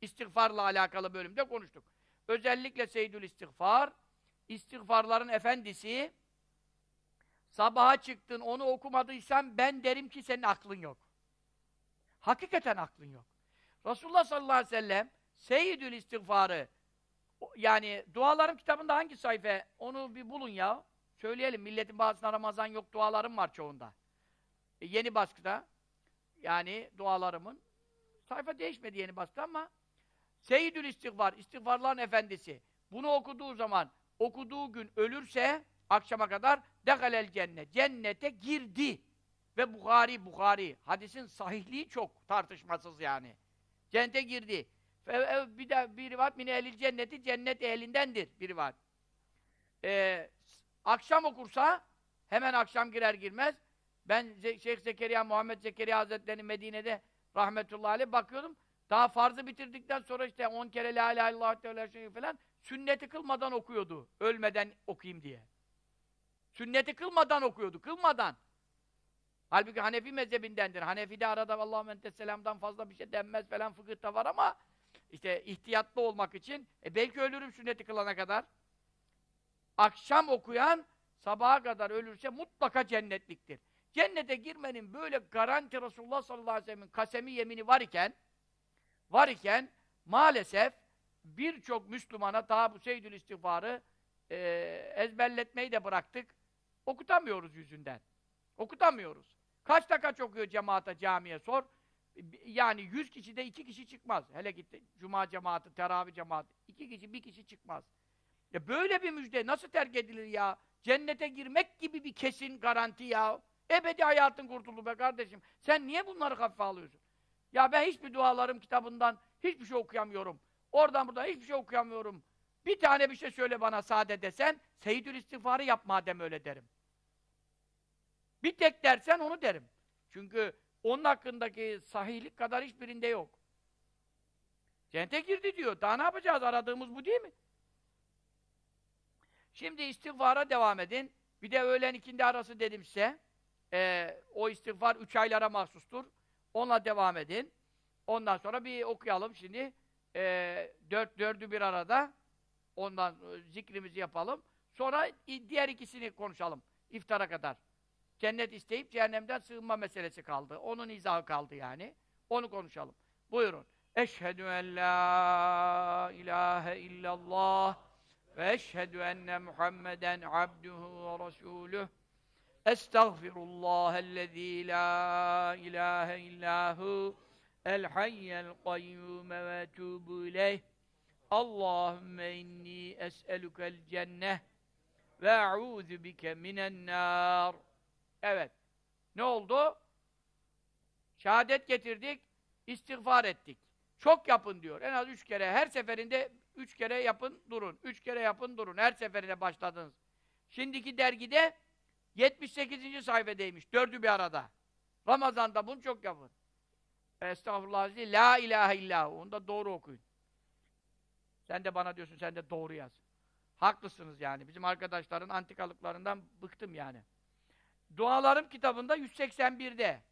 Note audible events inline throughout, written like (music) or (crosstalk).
İstiğfarla alakalı bölümde konuştuk. Özellikle Seyyidül İstiğfar, istiğfarların efendisi, sabaha çıktın, onu okumadıysan ben derim ki senin aklın yok. Hakikaten aklın yok. Resulullah sallallahu aleyhi ve sellem, Seyyidül İstiğfarı, yani dualarım kitabında hangi sayfa? Onu bir bulun ya. Söyleyelim, milletin bazısına Ramazan yok, dualarım var çoğunda. E, yeni baskıda, yani dualarımın, sayfa değişmedi yeni baskıda ama Seyyidül İstiğfar, istiğfarların efendisi. Bunu okuduğu zaman, okuduğu gün ölürse akşama kadar dehalel cennet. Cennete girdi. Ve Bukhari, Bukhari. Hadisin sahihliği çok tartışmasız yani. Cennete girdi. E, bir de bir rivayet mine ehlil cenneti cennet ehlindendir bir rivayet. Ee, akşam okursa hemen akşam girer girmez ben Şeyh Zekeriya Muhammed Zekeriya Hazretleri'nin Medine'de rahmetullahi aleyh bakıyordum. Daha farzı bitirdikten sonra işte 10 kere la ilahe illallah teala şey falan sünneti kılmadan okuyordu. Ölmeden okuyayım diye. Sünneti kılmadan okuyordu. Kılmadan. Halbuki Hanefi mezhebindendir. Hanefi'de arada Allahümme entes selamdan fazla bir şey denmez falan fıkıhta var ama işte ihtiyatlı olmak için e belki ölürüm sünneti kılana kadar. Akşam okuyan sabaha kadar ölürse mutlaka cennetliktir. Cennete girmenin böyle garanti Resulullah sallallahu aleyhi ve sellem'in kasemi yemini var iken var iken maalesef birçok Müslümana daha bu seydül istiğfarı e, ezberletmeyi de bıraktık. Okutamıyoruz yüzünden. Okutamıyoruz. Kaçta kaç okuyor cemaate, camiye sor. Yani yüz kişide iki kişi çıkmaz. Hele gitti cuma cemaati, teravih cemaati. iki kişi, bir kişi çıkmaz. Ya böyle bir müjde nasıl terk edilir ya? Cennete girmek gibi bir kesin garanti ya. Ebedi hayatın kurtuldu be kardeşim. Sen niye bunları hafife alıyorsun? Ya ben hiçbir dualarım kitabından hiçbir şey okuyamıyorum. Oradan buradan hiçbir şey okuyamıyorum. Bir tane bir şey söyle bana sade desen, Seyyidül İstiğfar'ı yap madem öyle derim. Bir tek dersen onu derim. Çünkü onun hakkındaki sahihlik kadar hiçbirinde yok. Cennete girdi diyor. Daha ne yapacağız? Aradığımız bu değil mi? Şimdi istiğfara devam edin. Bir de öğlen ikindi arası dedim size. Ee, o istiğfar üç aylara mahsustur. Onunla devam edin. Ondan sonra bir okuyalım şimdi. Ee, dört, dördü bir arada. Ondan e, zikrimizi yapalım. Sonra diğer ikisini konuşalım. İftara kadar. Cennet isteyip cehennemden sığınma meselesi kaldı. Onun izahı kaldı yani. Onu konuşalım. Buyurun. Eşhedü en la ilahe illallah ve eşhedü enne Muhammeden abduhu ve resuluh. Estağfirullahellezî la ilahe illahu el hayyel kayyume ve etûbü ileyh. Allahümme inni es'elukel cenneh ve e'ûzü bike minen nâr. Evet. Ne oldu? Şehadet getirdik, istiğfar ettik. Çok yapın diyor. En az üç kere, her seferinde üç kere yapın, durun. Üç kere yapın, durun. Her seferinde başladınız. Şimdiki dergide 78. sayfadaymış. Dördü bir arada. Ramazan'da bunu çok yapın. Estağfurullah. La ilahe illahu. Onu da doğru okuyun. Sen de bana diyorsun, sen de doğru yaz. Haklısınız yani. Bizim arkadaşların antikalıklarından bıktım yani. Dualarım kitabında 181'de.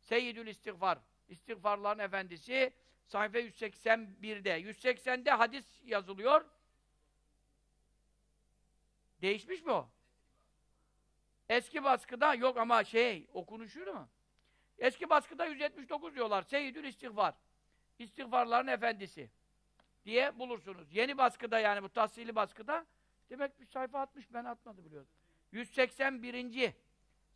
Seyyidül İstiğfar. İstiğfarların efendisi sayfa 181'de. 180'de hadis yazılıyor. Değişmiş mi o? Eski baskıda yok ama şey, okunuşu mu? Eski baskıda 179 diyorlar. Seyyidül İstiğfar. İstiğfarların efendisi diye bulursunuz. Yeni baskıda yani bu tahsili baskıda demek bir sayfa atmış ben atmadı biliyorum. 181.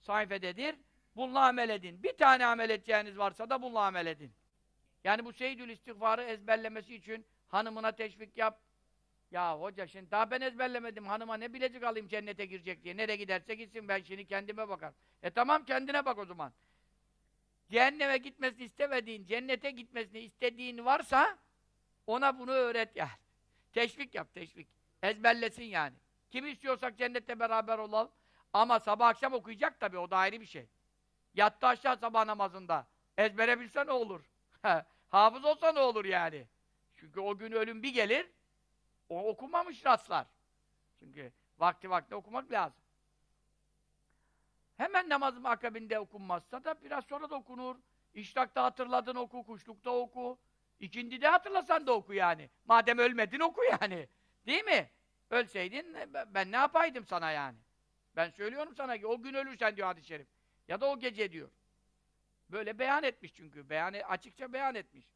sayfededir. Bununla amel edin. Bir tane amel edeceğiniz varsa da bununla amel edin. Yani bu Seyyidül İstiğfar'ı ezberlemesi için hanımına teşvik yap. Ya hoca şimdi daha ben ezberlemedim. Hanıma ne bilecek alayım cennete girecek diye. Nereye giderse gitsin ben şimdi kendime bakarım. E tamam kendine bak o zaman. Cehenneme gitmesini istemediğin, cennete gitmesini istediğin varsa ona bunu öğret yani. Teşvik yap, teşvik. Ezberlesin yani. Kim istiyorsak cennette beraber olalım. Ama sabah akşam okuyacak tabii, o da ayrı bir şey. Yattı aşağı sabah namazında. Ezbere bilse ne olur? (laughs) Hafız olsa ne olur yani? Çünkü o gün ölüm bir gelir, o okumamış rastlar. Çünkü vakti vakti okumak lazım. Hemen namazın akabinde okunmazsa da biraz sonra da okunur. İşrakta hatırladın oku, kuşlukta oku. İkindi de hatırlasan da oku yani. Madem ölmedin oku yani. Değil mi? Ölseydin ben ne yapaydım sana yani? Ben söylüyorum sana ki o gün ölürsen diyor hadis-i şerif. Ya da o gece diyor. Böyle beyan etmiş çünkü. Beyanı açıkça beyan etmiş.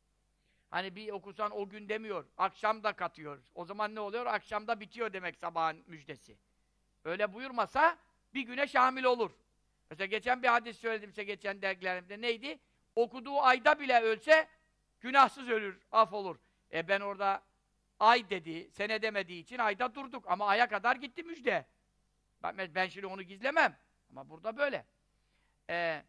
Hani bir okusan o gün demiyor. Akşam da katıyor. O zaman ne oluyor? Akşamda bitiyor demek sabahın müjdesi. Öyle buyurmasa bir güne şamil olur. Mesela geçen bir hadis söyledim size geçen dergilerimde. Neydi? Okuduğu ayda bile ölse günahsız ölür, af olur. E ben orada ay dedi, sene demediği için ayda durduk. Ama aya kadar gitti müjde. Ben, ben şimdi onu gizlemem. Ama burada böyle. Ee,